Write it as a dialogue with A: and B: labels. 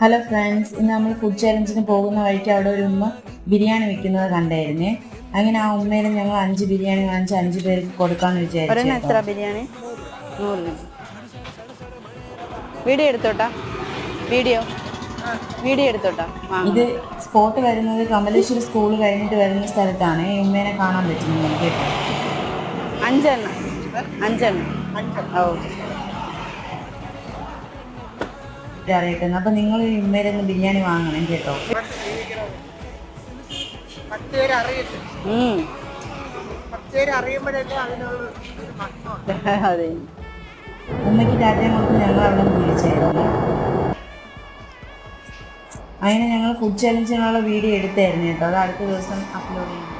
A: Hello friends ഇന്ന് നമ്മൾ food ചലഞ്ചിന് പോകുന്ന വഴിക്ക് അവിടെ ഒരു ഉമ്മ ബിരിയാണി വിൽക്കുന്നത് കണ്ടായിരുന്നേ. അങ്ങനെ ആ ഉമ്മയിലും ഞങ്ങൾ അഞ്ച് ബിരിയാണി വാങ്ങിച്ച് അഞ്ച് പേർക്ക് കൊടുക്കാന്ന് വിചാരിച്ചു.
B: എത്ര ബിരിയാണി? വീഡിയോ എടുത്തോട്ടാ? വീഡിയോ? വീഡിയോ എടുത്തോട്ടാ?
A: ഇത് സ്പോട്ട് വരുന്നത് കമലേശ്വരി സ്കൂൾ കഴിഞ്ഞിട്ട് വരുന്ന സ്ഥലത്താണ്. ഈ ഉമ്മേനെ കാണാൻ പറ്റുന്നത് കേട്ടോ
B: അഞ്ചെണ്ണം. അഞ്ചെണ്ണം. ഓ.
A: അറിയട്ടെ അപ്പൊ നിങ്ങൾ ഇമ്മേരൊന്ന് ബിരിയാണി വാങ്ങണം കേട്ടോ.
C: ചാറ്റയും
B: അതെ.
A: ഉമ്മയ്ക്ക് ടാറ്റയും കൊടുത്ത് ഞങ്ങൾ അവിടെ വിളിച്ചായിരുന്നു. അങ്ങനെ ഞങ്ങൾ ഫുഡ് ചലഞ്ചിനുള്ള വീഡിയോ എടുത്തായിരുന്നു കേട്ടോ. അത് അടുത്ത ദിവസം അപ്ലോഡ് ചെയ്യും.